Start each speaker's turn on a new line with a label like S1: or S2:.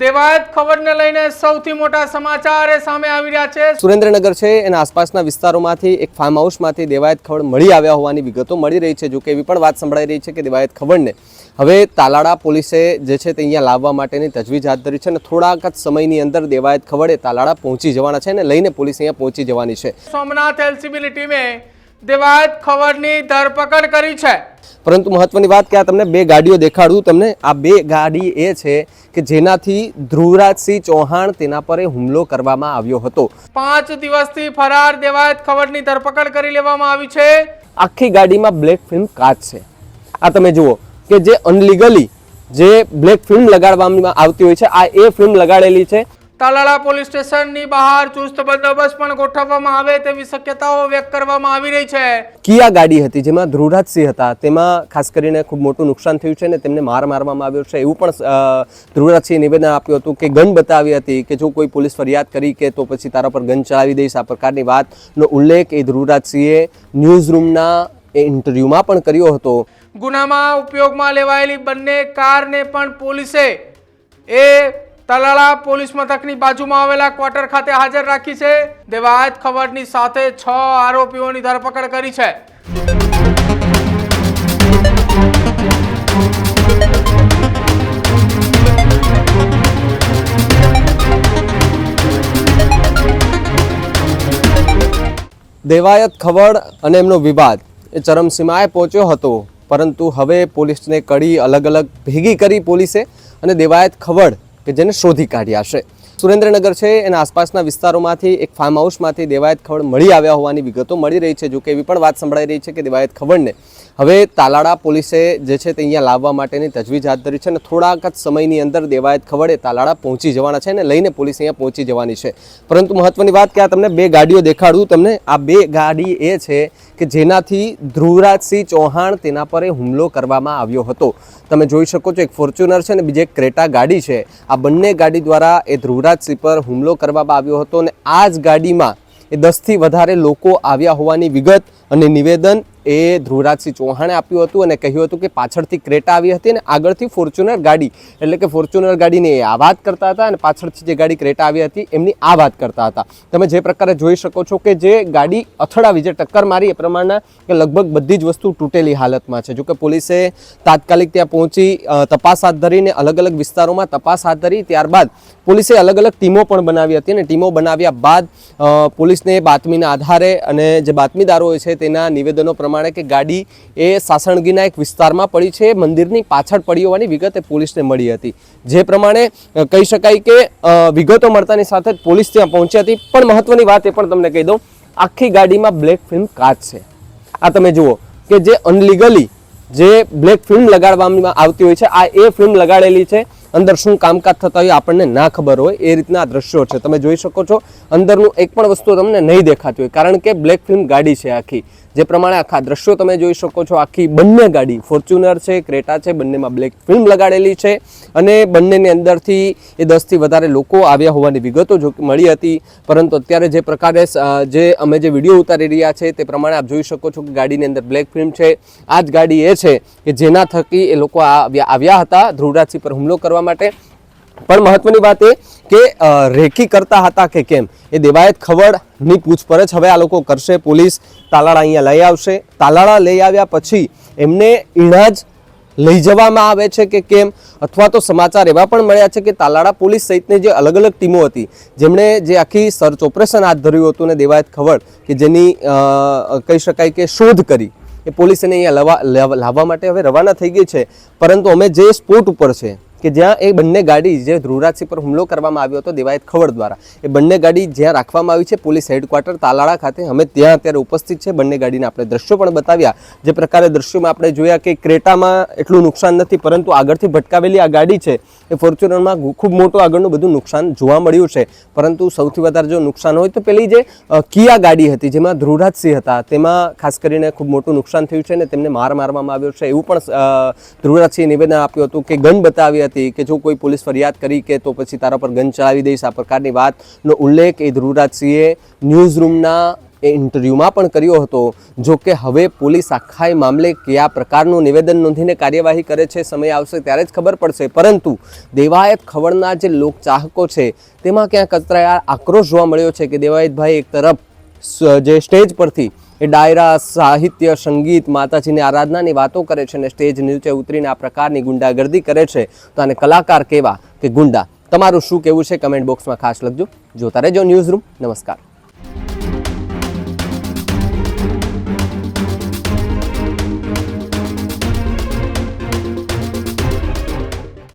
S1: દેવાયત ખબરને લઈને સૌથી મોટા સમાચાર એ સામે આવી રહ્યા છે.
S2: સુરેન્દ્રનગર છે એના આસપાસના વિસ્તારોમાંથી એક ફાર્મ હાઉસમાંથી દેવાયત ખવડ મળી આવ્યા હોવાની વિગતો મળી રહી છે જોકે એવી પણ વાત સંભળાઈ રહી છે કે દેવાયત ખબરને હવે તાલાળા પોલીસે જે છે તે અહીંયા લાવવા માટેની તજવીજ હાથ ધરી છે અને થોડાક જ સમયની અંદર દેવાયત ખબર એ તાલાળા પહોંચી જવાના છે અને લઈને પોલીસ અહીંયા પહોંચી જવાની છે.
S1: સોમનાથ એલસીબીની ટીમે દેવાયત ખબરની ધરપકડ કરી છે.
S2: પરંતુ મહત્વની વાત કે આ તમને બે ગાડીઓ દેખાડું. તમને આ બે ગાડી એ છે કે જેનાથી ધ્રુવરાજસિંહ ચૌહાણ તેના પર હુમલો કરવામાં આવ્યો હતો.
S1: પાંચ દિવસથી ફરાર દેવાયત ખબરની ધરપકડ કરી લેવામાં આવી છે.
S2: આખી ગાડીમાં બ્લેક ફિલ્મ કાચ છે. આ તમે જુઓ કે જે અનલીગલી જે બ્લેક ફિલ્મ લગાડવામાં આવતી હોય છે આ એ ફિલ્મ લગાડેલી છે.
S1: તાલાળા પોલીસ સ્ટેશનની બહાર ચુસ્ત બંદોબસ્ત પણ ગોઠવવામાં આવે તેવી શક્યતાઓ વ્યક્ત કરવામાં આવી રહી છે.
S2: કિયા ગાડી હતી જેમાં ધ્રુવરાજસિંહ હતા. તેમાં ખાસ કરીને ખૂબ મોટું નુકસાન થયું છે અને તેમને માર મારવામાં આવ્યો છે. એવું પણ ધ્રુવરાજસિંહે નિવેદન આપ્યું હતું કે ગન બતાવી હતી કે જો કોઈ પોલીસ ફરિયાદ કરી કે તો પછી તારા પર ગન ચલાવી દઈશ. આ પ્રકારની વાતનો ઉલ્લેખ એ ધ્રુવરાજસિંહે ન્યૂઝ રૂમના એ ઇન્ટરવ્યુમાં પણ કર્યો હતો.
S1: ગુનામાં ઉપયોગમાં લેવાયેલી બંને કારને પણ પોલીસે એ તલાળા પોલીસ મથકની બાજુમાં આવેલા ક્વાર્ટર ખાતે હાજર રાખી છે. દેવાયત ખબરની સાથે છ આરોપીઓની ધરપકડ કરી છે.
S2: દેવાયત ખવડ અને એમનો વિવાદ એ ચરમસીમાએ પહોંચ્યો હતો. પરંતુ હવે પોલીસને કડી અલગ અલગ ભેગી કરી પોલીસે અને દેવાયત ખવડ કે જેને શોધી કાઢ્યા છે. સુરેન્દ્રનગર છે, એના આસપાસના વિસ્તારોમાંથી એક ફાર્મ હાઉસમાંથી દેવાયત ખવડ મળી આવ્યા હોવાની વિગતો મળી રહી છે જોકે એવી પણ વાત સંભળાઈ રહી છે કે દેવાયત ખવડને હવે તાલાળા પોલીસે જે છે તે અહીંયા લાવવા માટેની તજવીજ હાથ ધરી છે અને થોડાક જ સમયની અંદર દેવાયત ખવડે તાલાળા પહોંચી જવાના છે અને લઈને પોલીસ અહીંયા પહોંચી જવાની છે. પરંતુ મહત્વની વાત કે આ તમને બે ગાડીઓ દેખાડું, તમને આ બે ગાડી એ છે કે જેનાથી ધ્રુવરાજસિંહ ચૌહાણ તેના પર હુમલો કરવામાં આવ્યો હતો. તમે જોઈ શકો છો, એક ફોર્ચ્યુનર છે અને બીજી એક ક્રેટા ગાડી છે. આ બંને ગાડી દ્વારા એ ધ્રુવરાજસિંહ પર હુમલો કરવામાં આવ્યો હતો અને આ જ ગાડીમાં એ દસથી વધારે લોકો આવ્યા હોવાની વિગત અને નિવેદન એ ધ્રુવરાજસિંહ ચૌહાણે આપ્યું હતું અને કહ્યું હતું કે પાછળથી ક્રેટા આવી હતી અને આગળથી ફોર્ચ્યુનર ગાડી, એટલે કે ફોર્ચ્યુનર ગાડીની એ આ વાત કરતા હતા અને પાછળથી જે ગાડી ક્રેટા આવી હતી એમની આ વાત કરતા હતા. તમે જે પ્રકારે જોઈ શકો છો કે જે ગાડી અથડાવી, જે ટક્કર મારી એ પ્રમાણના કે લગભગ બધી જ વસ્તુ તૂટેલી હાલતમાં છે. જોકે પોલીસે તાત્કાલિક ત્યાં પહોંચી તપાસ હાથ ધરીને અલગ અલગ વિસ્તારોમાં તપાસ હાથ ધરી, ત્યારબાદ પોલીસે અલગ અલગ ટીમો પણ બનાવી હતી અને ટીમો બનાવ્યા બાદ પોલીસને પોલીસને બાતમીના આધારે અને જે બાતમીદારો હોય છે તેના નિવેદનો પ્રમાણે કે ગાડી એ સાસણગીના એક વિસ્તારમાં પડી છે, મંદિરની પાછળ પડી હોવાની વિગત પોલીસને મળી હતી. જે પ્રમાણે કહી શકાય કે વિગતો મળતાની સાથે જ પોલીસ ત્યાં પહોંચી હતી. પણ મહત્વની વાત એ પણ તમને કહી દઉં, આખી ગાડીમાં બ્લેક ફિલ્મ કાચ છે. આ તમે જુઓ કે જે અનલીગલી જે બ્લેક ફિલ્મ લગાડવામાં આવતી હોય છે, આ એ ફિલ્મ લગાડેલી છે અંદર શું કામકાજ થતા હોય આપણને ના ખબર હોય, એ રીતના દ્રશ્યો છે. તમે જોઈ શકો છો, અંદરનું એક પણ વસ્તુ તમને નહીં દેખાતી હોય, કારણ કે બ્લેક ફિલ્મ ગાડી છે આખી. જે પ્રમાણે આખા દ્રશ્યો તમે જોઈ શકો છો, આખી બંને ગાડી, ફોર્ચ્યુનર છે, ક્રેટા છે, બંનેમાં બ્લેક ફિલ્મ લગાડેલી છે અને બંનેની અંદરથી એ દસથી વધારે લોકો આવ્યા હોવાની વિગતો જો મળી હતી. પરંતુ અત્યારે જે પ્રકારે જે અમે જે વીડિયો ઉતારી રહ્યા છે, તે પ્રમાણે આપ જોઈ શકો છો કે ગાડીની અંદર બ્લેક ફિલ્મ છે. આ જ ગાડી એ છે કે જેના થકી એ લોકો આવ્યા હતા, ધ્રુવરાજસિંહ પર હુમલો કરવા માટે. પણ મહત્વની વાત એ કે રેકી કરતા હતા કે કેમ? એ દેવાયત ખવડની પૂછપરછ હવે આ લોકો કરશે. પોલીસ તાલાળા અહીંયા લઈ આવશે. તાલાળા લઈ આવ્યા પછી એમને ઈણાજ લઈ જવામાં આવે છે કે કેમ? અથવા તો સમાચાર એવા પણ મળ્યા છે કે તાલાળા પોલીસ સહિતની જે અલગ અલગ ટીમો હતી, જેમણે જે આખી સર્ચ ઓપરેશન હાથ ધર્યું હતું ને દેવાયત ખવડ, કે જેની કહી શકાય કે શોધ કરી, એ પોલીસ એને અહીંયા લાવવા લાવવા માટે હવે રવાના થઈ ગઈ છે. પરંતુ અમે જે સ્પોટ ઉપર છે કે જ્યાં એ બંને ગાડી જે ધ્રુવરાજસિંહ પર હુમલો કરવામાં આવ્યો હતો દેવાયત ખવડ દ્વારા, એ બંને ગાડી જ્યાં રાખવામાં આવી છે, પોલીસ હેડક્વાર્ટર તાલાળા ખાતે, અમે ત્યાં અત્યારે ઉપસ્થિત છે. બંને ગાડીના આપણે દ્રશ્યો પણ બતાવ્યા. જે પ્રકારે દ્રશ્યોમાં આપણે જોયા કે ક્રેટામાં એટલું નુકસાન નથી, પરંતુ આગળથી ભટકાવેલી આ ગાડી છે, એ ફોર્ચ્યુનરમાં ખૂબ મોટું આગળનું બધું નુકસાન જોવા મળ્યું છે. પરંતુ સૌથી વધારે જો નુકસાન હોય તો પેલી જે કિયા ગાડી હતી, જેમાં ધ્રુવરાજસિંહ હતા, તેમાં ખાસ કરીને ખૂબ મોટું નુકસાન થયું છે અને તેમને માર મારવામાં આવ્યો છે. એવું પણ ધ્રુવરાજસિંહે નિવેદન આપ્યું હતું કે ગન બતાવી હતી કે જો કોઈ પોલીસ ફરિયાદ કરી કે તો પછી તારા પર ગન ચલાવી દઈશ, આ પ્રકારની વાતનો ઉલ્લેખ એ ધ્રુવરાજસિંહે ન્યૂઝ રૂમના એ ઇન્ટરવ્યૂમાં પણ કર્યો હતો. જો કે હવે પોલીસ આખા એ મામલે કયા પ્રકારનું નિવેદન નોંધીને કાર્યવાહી કરે છે સમય આવશે ત્યારે જ ખબર પડશે. પરંતુ દેવાયત ખવડના જે લોક ચાહકો છે, તેમાં ક્યાંક અત્યારે આક્રોશ જોવા મળ્યો છે કે દેવાયતભાઈ એક તરફ જે સ્ટેજ પરથી એ ડાયરા સાહિત્ય, સંગીત, માતાજીની આરાધનાની વાતો કરે છે અને સ્ટેજ નીચે ઉતરીને આ પ્રકારની ગુંડાગર્દી કરે છે. તો આને કલાકાર કેવા કે ગુંડા? તમારું શું કહેવું છે? કમેન્ટ બોક્સમાં ખાસ લખજો. જોતા રહેજો ન્યૂઝ રૂમ. નમસ્કાર.